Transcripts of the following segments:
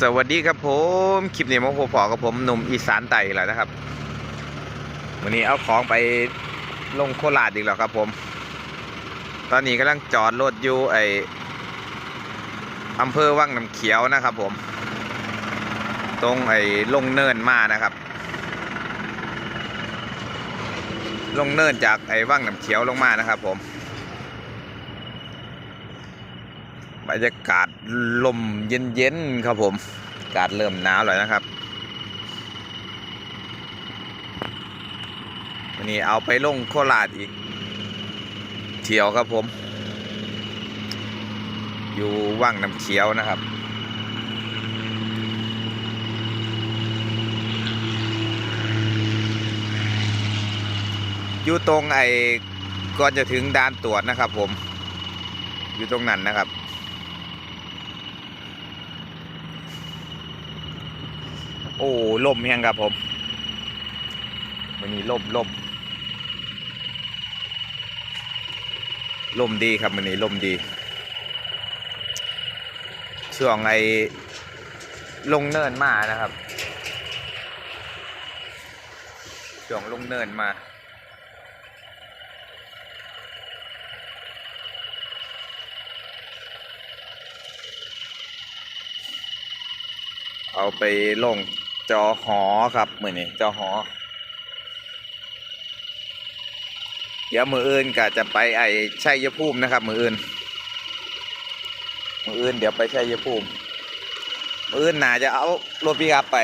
สวัสดีครับผม คลิปนี้มาพบพอกับผมหนุ่มอีสานไต่แล้วนะครับวันนี้เอาของไปลงโคราชอีกแล้วครับผม ตอนนี้กำลังจอดรถอยู่ไออำเภอวังน้ำเขียวนะครับผม ตรงไอ้ลงเนินมานะครับ ลงเนินจากไอ้วังน้ำเขียวลงมานะครับผม บ รรยากาศลมเย็นๆครับผมอากาศเริ่มหนาวแล้วนะครับวันนี้เอาไปลงโคราชอีก เที่ยวครับผม อยู่ว่างน้ำเขียวนะครับอยู่ตรงไอ้ก่อนจะถึงด่านตรวจนะครับผม อยู่ตรงนั้นนะครับ โอ้ล่มแห้งครับผม วันนี้ล่มล่มล่มดีครับวันนี้ล่มดี ช่วงไอ้ลงเนินมานะครับ ช่วงลงเนินมาเอาไปลง จอหอครับมือนี้จอหอ เดี๋ยวมืออื่นก็จะไปไอ้ชัยภูมินะครับ มืออื่น มืออื่นเดี๋ยวไปชัยภูมิ มืออื่นหนาจะเอารถปิกอัพไป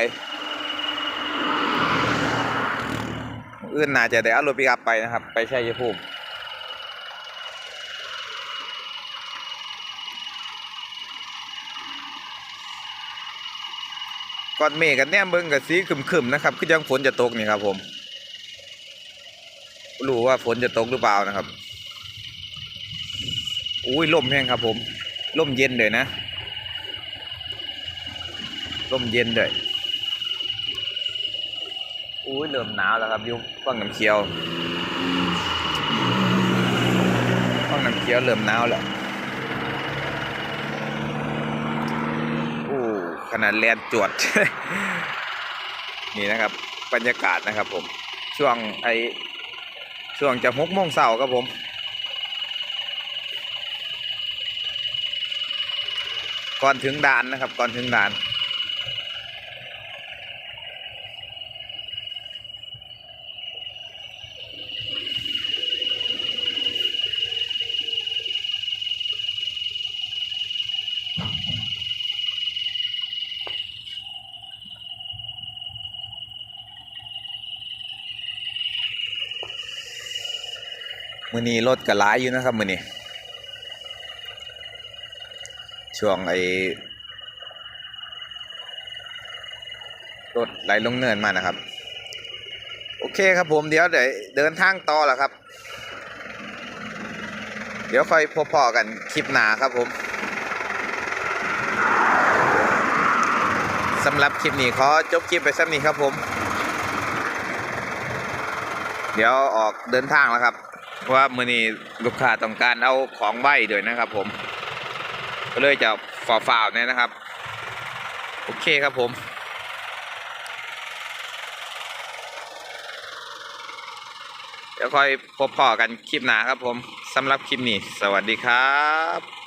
มืออื่นหนาจะได้เอารถปิกอัพไปนะครับ ไปชัยภูมิ ก้อนเมฆกันแนมเบิ่งกับสีครึมๆนะครับคือยังฝนจะตกนี่ครับผมรู้ว่าฝนจะตกหรือเปล่านะครับอุ้ยลมแห้งครับผมลมเย็นเลยนะลมเย็นเลยอุ้ยเริ่มหนาวแล้วครับยุฟังน้ำเขียวฟังน้ำเขียวเริ่มหนาวแล้ว โอ้ ขนาดแลนจวด นี่นะครับ บรรยากาศนะครับผม ช่วงไอช่วงจะหกโมงเสาร์ครับผม ก่อนถึงด่านนะครับ ก่อนถึงด่าน มือนี้รถก็หลายอยู่นะครับมือนี้ช่วงไอ้รถไหลลงเนินมานะครับ โอเคครับผมเดี๋ยวเดี๋ยวเดินทางต่อแล้วครับ เดี๋ยวค่อยพบพอกันคลิปหนาครับผมสำหรับคลิปนี้ขอจบคลิปไปสักนี้ครับผม เดี๋ยวออกเดินทางแล้วครับ เพราะว่ามือนี้ลูกค้าต้องการเอาของไหว้ด้วยนะครับ ผม ก็เลยจะฝ่าฝ่าวๆเนี่ยนะครับ โอเคครับผมเดี๋ยวค่อยพบพอกันคลิปหนาครับผมสำหรับคลิปนี้ สวัสดีครับ